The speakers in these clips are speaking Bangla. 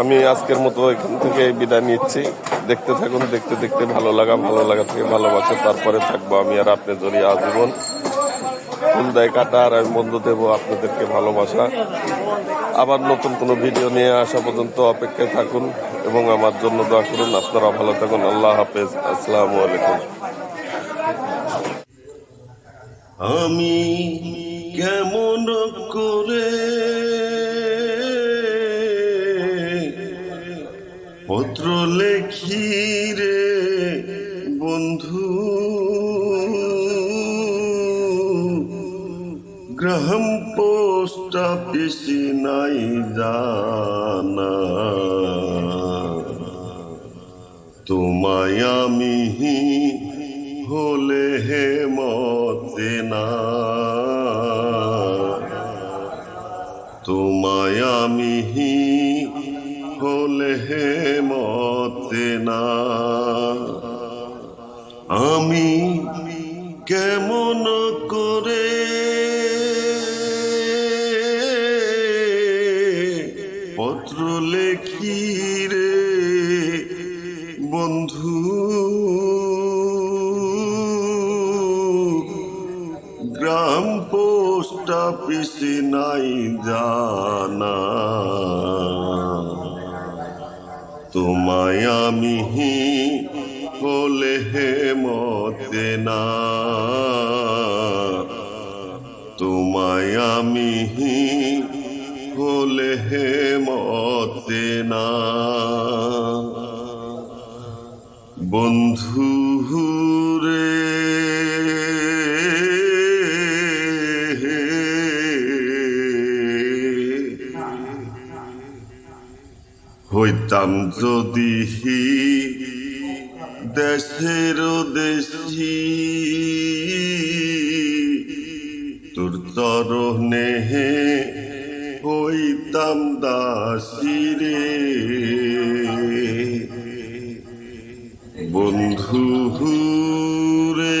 আমি আজকের মতো এখান থেকে বিদায় নিচ্ছি। দেখতে থাকুন, দেখতে দেখতে ভালো লাগা ভালো লাগা থেকে ভালোবাসা, তারপরে থাকব আমি আর আপনি জড়িয়ে আজীবন ফুল দেয় কাটা আর আমি বন্ধু দেবো আপনাদেরকে ভালোবাসা। আবার নতুন কোনো ভিডিও নিয়ে আসা পর্যন্ত অপেক্ষায় থাকুন এবং আমার জন্য দোয়া করুন। আপনারা ভালো থাকুন। আল্লাহ হাফেজ। আসসালামু আলাইকুম। আমি কেমন করে পত্র লেখি রে বন্ধু। গ্রহম পোস্ট অফিস নাই জানা। তোমায় আমি হলে হে মতে না। তোমায় আমি হলে মতে না আমি কেমন করে পত্র লেখি রে বন্ধু? গ্রাম পোস্ট অফিস নাই জানা। তোমায় আমি হলে হে মতে না তোমায় আমি হলে হে মতে না বন্ধু রে হইতাম যদি দেশের দেশি। তোর চরণে হইতাম দাসী রে। বন্ধু রে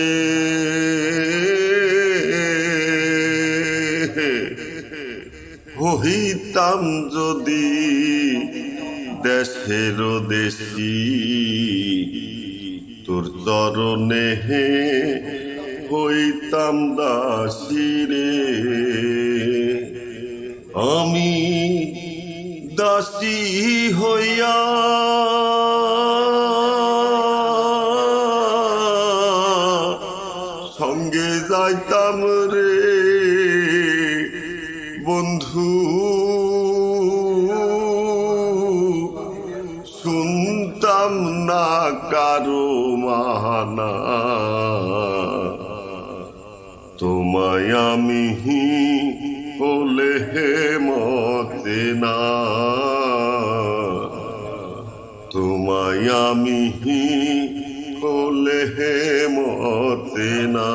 হইতাম যদি দেশের দেশি তোর চরণে হইতাম দাসী রে। আমি দাসী হইয়া সঙ্গে যাইতাম রে। বন্ধু শুনতাম না কারও মানা তোমায় আমি হলে হে মতে না। তোমায় আমি হলে হে মতে না।